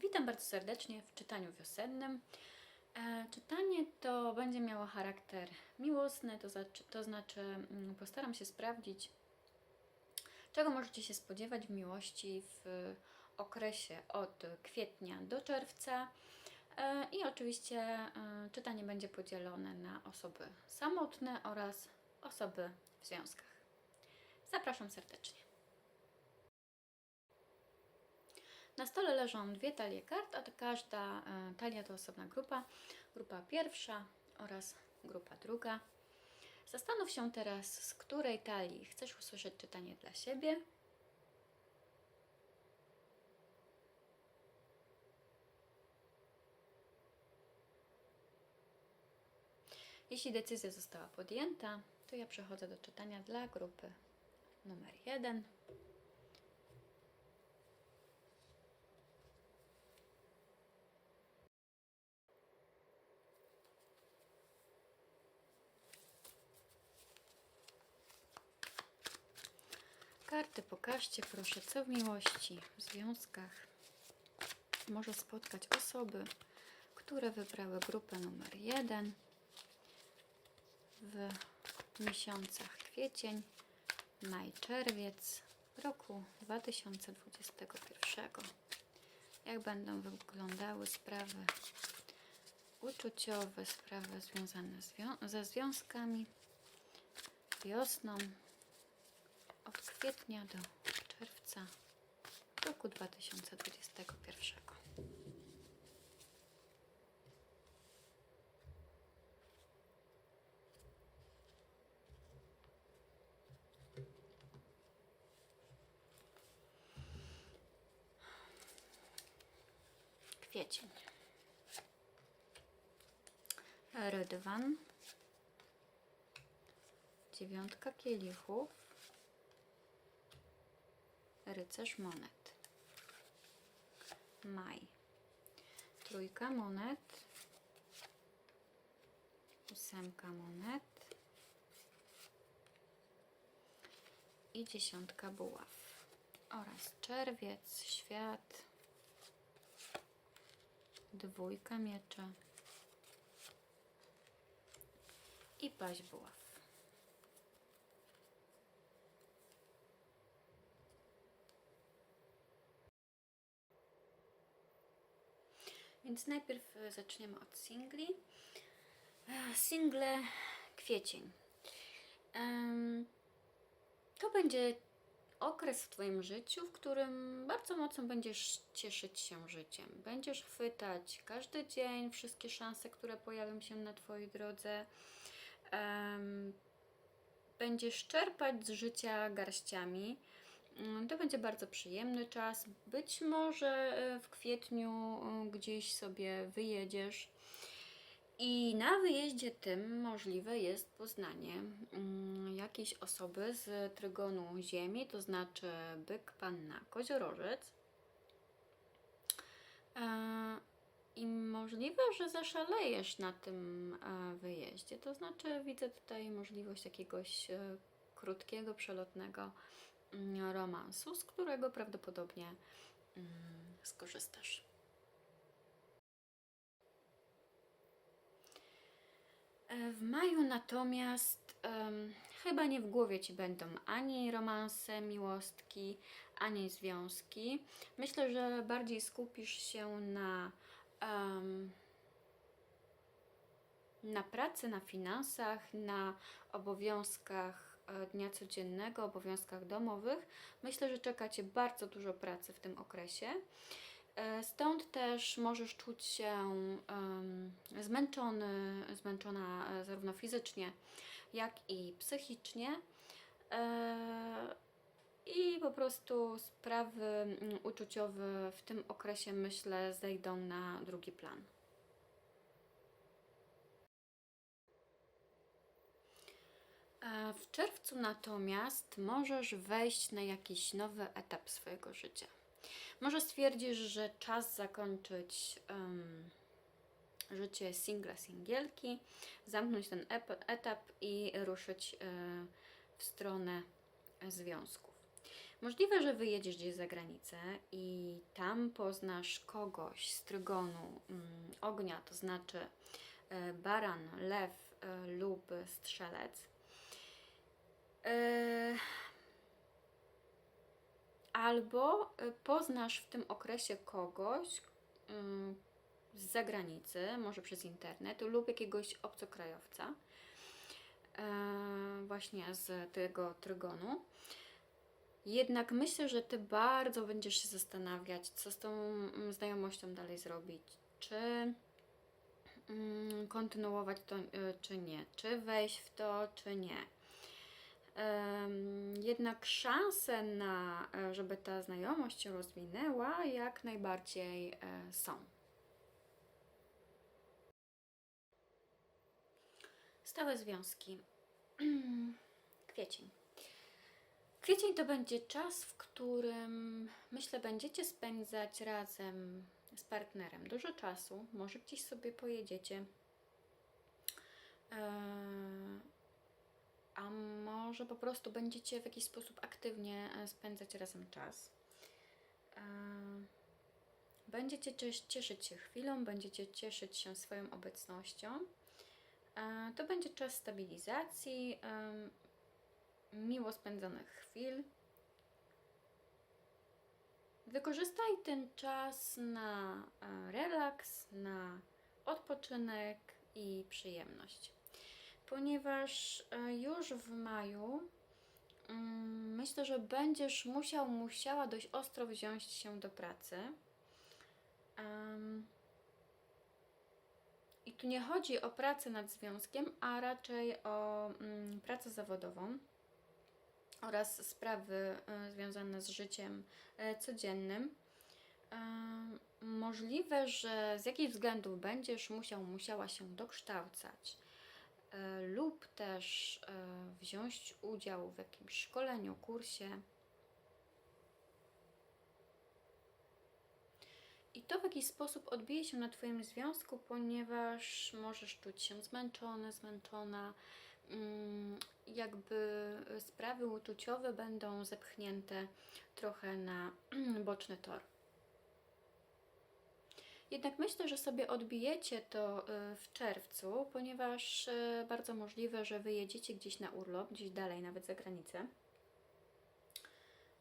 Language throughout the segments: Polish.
Witam bardzo serdecznie w czytaniu wiosennym. E, czytanie to będzie miało charakter miłosny, to, znaczy, to znaczy mm, postaram się sprawdzić, czego możecie się spodziewać w miłości w okresie od kwietnia do czerwca. E, I oczywiście e, czytanie będzie podzielone na osoby samotne oraz osoby w związkach. Zapraszam serdecznie. Na stole leżą dwie talie kart, a każda e, talia to osobna grupa. Grupa pierwsza oraz grupa druga. Zastanów się teraz, z której talii chcesz usłyszeć czytanie dla siebie. Jeśli decyzja została podjęta, to ja przechodzę do czytania dla grupy numer jeden. Karty pokażcie proszę, co w miłości, w związkach może spotkać osoby, które wybrały grupę numer jeden w miesiącach kwiecień, maj, czerwiec roku 2021. Jak będą wyglądały sprawy uczuciowe, sprawy związane zwią- ze związkami wiosną od kwietnia do czerwca roku 2021. Kwiecień. Rydwan. Dziewiątka kielichów. Rycerz monet. Maj. Trójka monet. Ósemka monet. I dziesiątka buław. Oraz czerwiec, świat. Dwójka mieczy. I paź buław. Więc najpierw e, zaczniemy od singli. E, Single kwiecień. To będzie okres w Twoim życiu, w którym bardzo mocno będziesz cieszyć się życiem. Będziesz chwytać każdy dzień wszystkie szanse, które pojawią się na Twojej drodze. Będziesz czerpać z życia garściami. Mm, To będzie bardzo przyjemny czas. Być może e, w kwietniu e, gdzieś sobie wyjedziesz. I na wyjeździe tym możliwe jest poznanie mm, jakiejś osoby z trygonu Ziemi, to znaczy byk, panna, koziorożec. E, I możliwe, że zaszalejesz na tym wyjeździe. To znaczy, widzę tutaj możliwość jakiegoś krótkiego, przelotnego romansu, z którego prawdopodobnie mm, skorzystasz. E, W maju natomiast em, chyba nie w głowie ci będą ani romanse, miłostki, ani związki. Myślę, że bardziej skupisz się na, em, na pracy, na finansach, na obowiązkach dnia codziennego, obowiązkach domowych. Myślę, że czeka Cię bardzo dużo pracy w tym okresie. E, Stąd też możesz czuć się em, zmęczony, zmęczona e, zarówno fizycznie, jak i psychicznie. E, I po prostu sprawy mm, uczuciowe w tym okresie, myślę, zejdą na drugi plan. W czerwcu natomiast możesz wejść na jakiś nowy etap swojego życia. Może stwierdzisz, że czas zakończyć em, życie singla, singielki, zamknąć ten etap i ruszyć e, w stronę związków. Możliwe, że wyjedziesz gdzieś za granicę i tam poznasz kogoś z trygonu mm, ognia, to znaczy e, baran, lew e, lub strzelec. E, albo e, poznasz w tym okresie kogoś mm, z zagranicy, może przez internet, lub jakiegoś obcokrajowca, e, właśnie z tego trygonu. Jednak myślę, że ty bardzo będziesz się zastanawiać, co z tą mm, znajomością dalej zrobić. Czy mm, kontynuować to, czy nie. Czy wejść w to, czy nie. Jednak szanse na, e, żeby ta znajomość się rozwinęła, jak najbardziej e, są. Stałe związki. Kwiecień. Kwiecień to będzie czas, w którym myślę, będziecie spędzać razem z partnerem dużo czasu. Może gdzieś sobie pojedziecie. Eee, a może po prostu będziecie w jakiś sposób aktywnie e, spędzać razem czas. Eee, Będziecie cies- cieszyć się chwilą, będziecie cieszyć się swoją obecnością. Eee, To będzie czas stabilizacji, miło spędzonych chwil. Wykorzystaj ten czas na e, relaks, na odpoczynek i przyjemność. Ponieważ e, już w maju mm, myślę, że będziesz musiał, musiała dość ostro wziąć się do pracy. I tu nie chodzi o pracę nad związkiem, a raczej o mm, pracę zawodową oraz sprawy e, związane z życiem e, codziennym. Możliwe, że z jakichś względów będziesz musiał, musiała się dokształcać lub też e, wziąć udział w jakimś szkoleniu, kursie. I to w jakiś sposób odbije się na Twoim związku, ponieważ możesz czuć się zmęczony, zmęczona. Mm, Jakby sprawy uczuciowe będą zepchnięte trochę na boczny tor. Jednak myślę, że sobie odbijecie to y, w czerwcu, ponieważ y, bardzo możliwe, że wyjedziecie gdzieś na urlop, gdzieś dalej, nawet za granicę.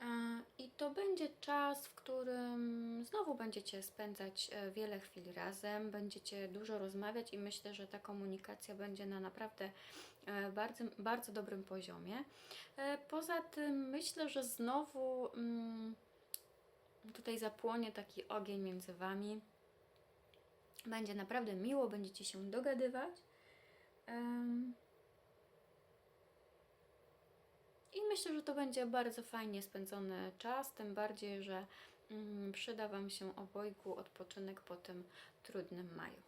E, I to będzie czas, w którym znowu będziecie spędzać e, wiele chwil razem, będziecie dużo rozmawiać i myślę, że ta komunikacja będzie na naprawdę e, bardzo, bardzo dobrym poziomie. Poza tym myślę, że znowu mm, tutaj zapłonie taki ogień między Wami. Będzie naprawdę miło, będziecie się dogadywać. Em, I myślę, że to będzie bardzo fajnie spędzony czas, tym bardziej, że mm, przyda Wam się obojgu odpoczynek po tym trudnym maju.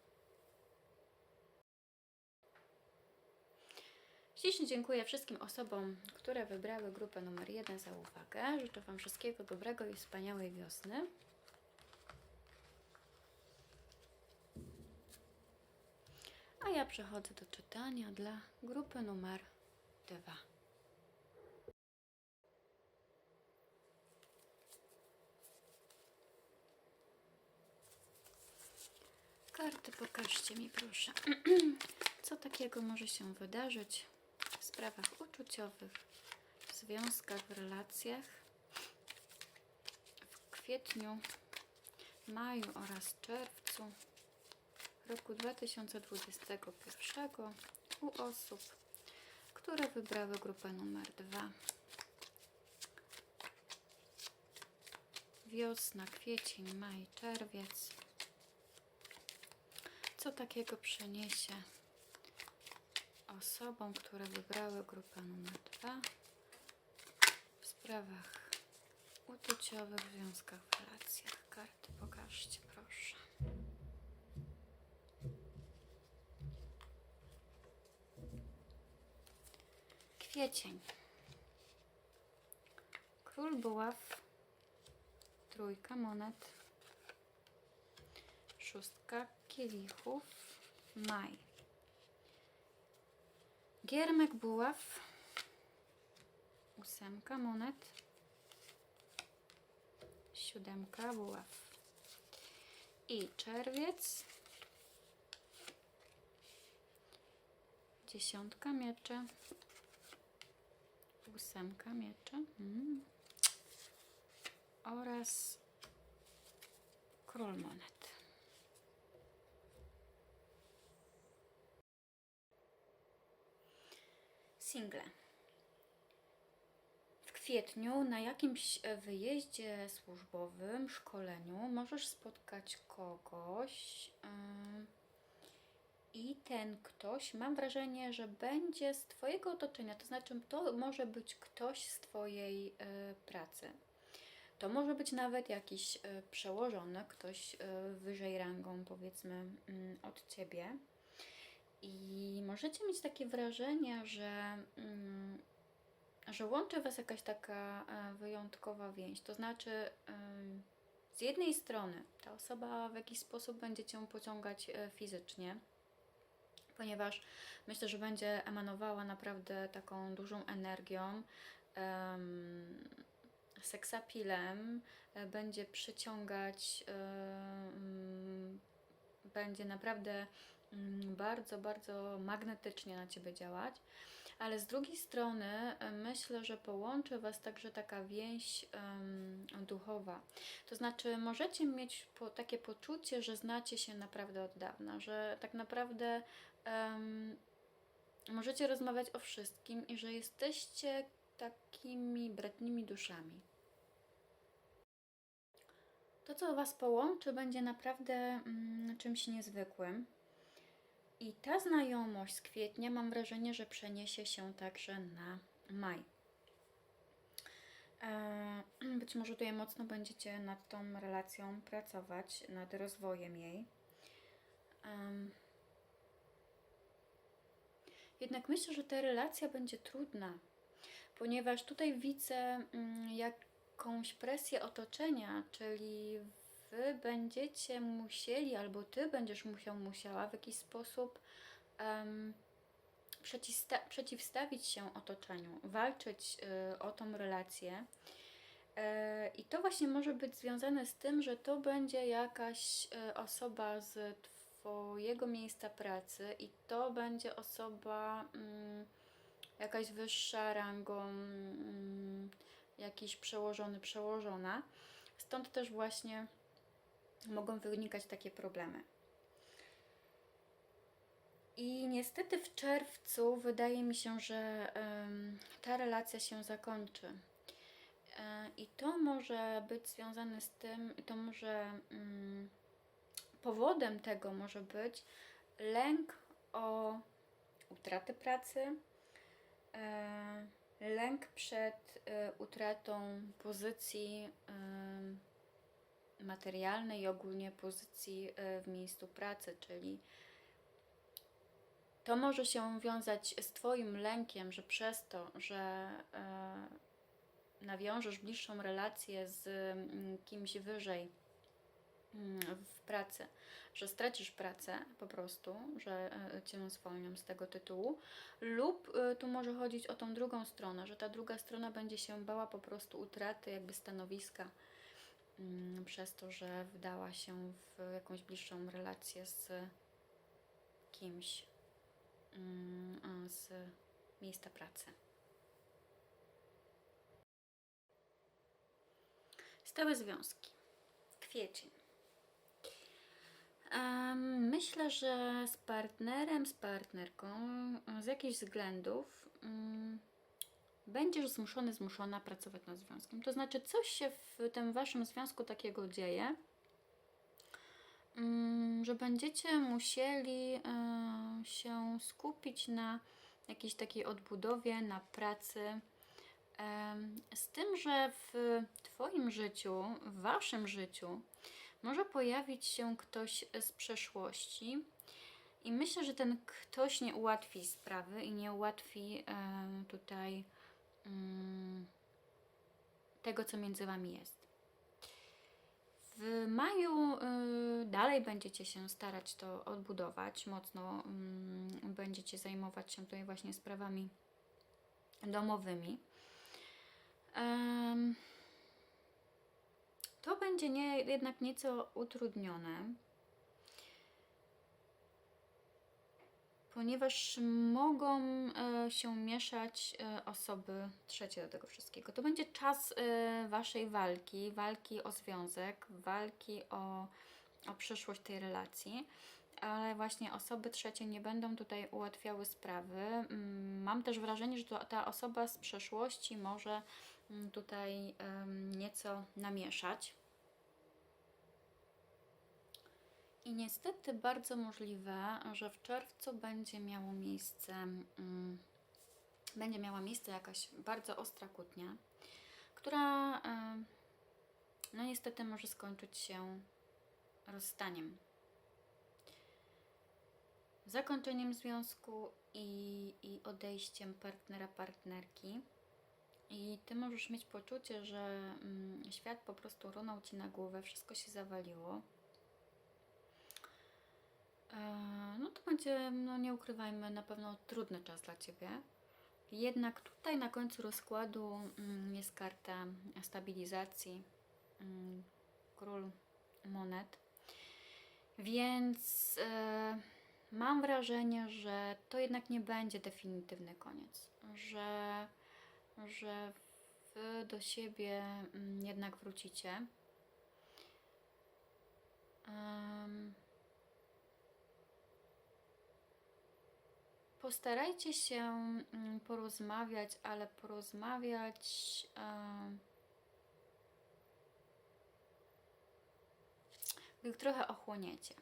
Ślicznie dziękuję wszystkim osobom, które wybrały grupę numer jeden za uwagę. Życzę Wam wszystkiego dobrego i wspaniałej wiosny. A ja przechodzę do czytania dla grupy numer dwa. Karty pokażcie mi proszę. Co takiego może się wydarzyć w sprawach uczuciowych, w związkach, w relacjach w kwietniu, maju oraz czerwcu roku 2021 u osób, które wybrały grupę numer 2. Wiosna, kwiecień, maj, czerwiec. Co takiego przyniesie osobom, które wybrały grupę numer 2 w sprawach uczuciowych, w związkach, w relacjach? Karty pokażcie, proszę. Kwiecień. Król buław. Trójka monet. Szóstka kielichów. Maj. Giermek buław. Ósemka monet. siódemka buław. I czerwiec. Dziesiątka mieczy. Ósemka mieczy. Mm. Oraz król monet. Single. W kwietniu na jakimś e, wyjeździe służbowym, szkoleniu możesz spotkać kogoś ym, i ten ktoś, mam wrażenie, że będzie z Twojego otoczenia, to znaczy to może być ktoś z Twojej y, pracy. To może być nawet jakiś y, przełożony, ktoś y, wyżej rangą, powiedzmy, mm, od Ciebie. I możecie mieć takie wrażenie, że, mm, że łączy Was jakaś taka e, wyjątkowa więź. To znaczy, ym, z jednej strony ta osoba w jakiś sposób będzie Cię pociągać fizycznie, ponieważ myślę, że będzie emanowała naprawdę taką dużą energią, um, seksapilem, e, będzie przyciągać, em, będzie naprawdę mm, bardzo, bardzo magnetycznie na Ciebie działać. Ale z drugiej strony e, myślę, że połączy Was także taka więź em, duchowa. To znaczy, możecie mieć po, takie poczucie, że znacie się naprawdę od dawna, że tak naprawdę em, możecie rozmawiać o wszystkim i że jesteście takimi bratnimi duszami. To, co Was połączy, będzie naprawdę mm, czymś niezwykłym. I ta znajomość z kwietnia mam wrażenie, że przeniesie się także na maj. Być może tutaj mocno będziecie nad tą relacją pracować, nad rozwojem jej. Jednak myślę, że ta relacja będzie trudna, ponieważ tutaj widzę mm, jakąś presję otoczenia, czyli wy będziecie musieli, albo ty będziesz musiał, musiała w jakiś sposób przeciwsta- przeciwstawić się otoczeniu, walczyć y, o tą relację. E, I to właśnie może być związane z tym, że to będzie jakaś e, osoba z Twojego miejsca pracy i to będzie osoba mm, jakaś wyższa rangą, mm, jakiś przełożony, przełożona. Stąd też właśnie mogą wynikać takie problemy. I niestety w czerwcu wydaje mi się, że ta relacja się zakończy. E, I to może być związane z tym, to może mm, powodem tego może być lęk o utratę pracy, e, lęk przed e, utratą pozycji e, materialnej i ogólnie pozycji w miejscu pracy, czyli to może się wiązać z Twoim lękiem, że przez to, że nawiążesz bliższą relację z mm, kimś wyżej w pracy, że stracisz pracę po prostu, że e, Cię zwolnią z tego tytułu, lub e, tu może chodzić o tą drugą stronę, że ta druga strona będzie się bała po prostu utraty jakby stanowiska mm, przez to, że wdała się w jakąś bliższą relację z kimś mm, z miejsca pracy. Stałe związki. Kwiecień. Myślę, że z partnerem, z partnerką, z jakichś względów mm, będziesz zmuszony, zmuszona pracować nad związkiem. To znaczy, coś się w tym waszym związku takiego dzieje, mm, że będziecie musieli e, się skupić na jakiejś takiej odbudowie, na pracy. Z tym, że w Twoim życiu, w Waszym życiu, może pojawić się ktoś z przeszłości. I myślę, że ten ktoś nie ułatwi sprawy i nie ułatwi tutaj mm, tego, co między Wami jest. W maju y, dalej będziecie się starać to odbudować, mocno mm, będziecie zajmować się tutaj właśnie sprawami domowymi. To będzie nie, jednak nieco utrudnione, ponieważ mogą e, się mieszać e, osoby trzecie do tego wszystkiego. To będzie czas e, Waszej walki, walki o związek, walki o, o przyszłość tej relacji. Ale właśnie osoby trzecie nie będą tutaj ułatwiały sprawy. Mm, Mam też wrażenie, że to, ta osoba z przeszłości może tutaj em, nieco namieszać. I niestety bardzo możliwe, że w czerwcu będzie miało miejsce, mm, będzie miała miejsce jakaś bardzo ostra kłótnia, która no niestety może skończyć się rozstaniem. Zakończeniem związku i, i odejściem partnera, partnerki. I ty możesz mieć poczucie, że mm, świat po prostu runął ci na głowę, wszystko się zawaliło. E, No to będzie, no nie ukrywajmy, na pewno trudny czas dla Ciebie. Jednak tutaj na końcu rozkładu mm, jest karta stabilizacji, mm, król monet. Więc e, mam wrażenie, że to jednak nie będzie definitywny koniec, że, że Wy do siebie mm, jednak wrócicie. Postarajcie się mm, porozmawiać, ale porozmawiać. gdy trochę ochłoniecie.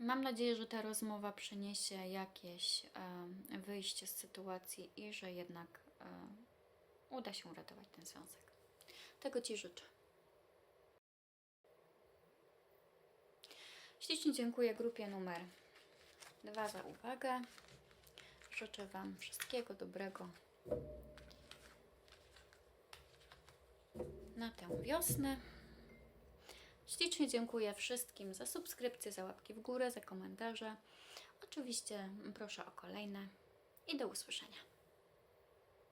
Mam nadzieję, że ta rozmowa przyniesie jakieś wyjście z sytuacji i że jednak uda się uratować ten związek. Tego Ci życzę. Ślicznie dziękuję grupie numer dwa za uwagę. Życzę Wam wszystkiego dobrego na tę wiosnę. Ślicznie dziękuję wszystkim za subskrypcję, za łapki w górę, za komentarze. Oczywiście proszę o kolejne i do usłyszenia.